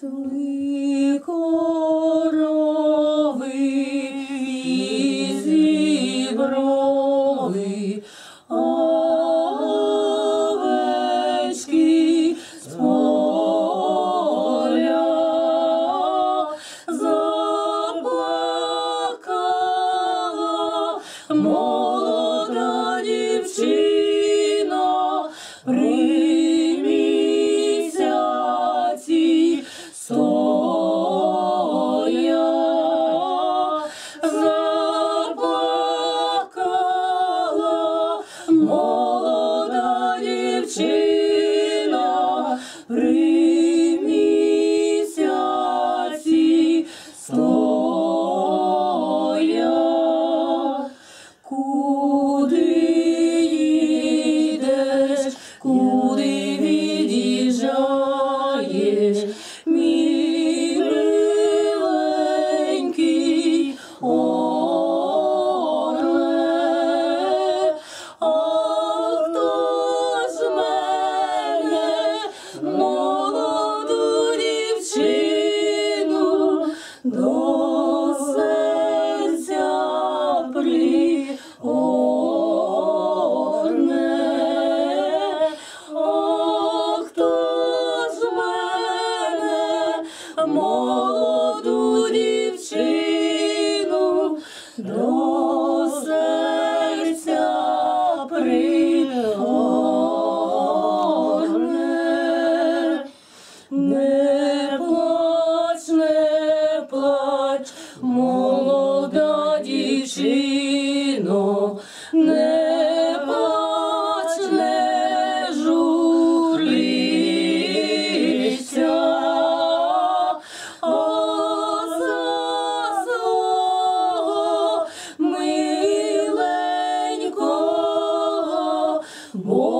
so leave. молоду дівчину до серця пригорне. Не плач, не плач, молода дівчина. Whoa.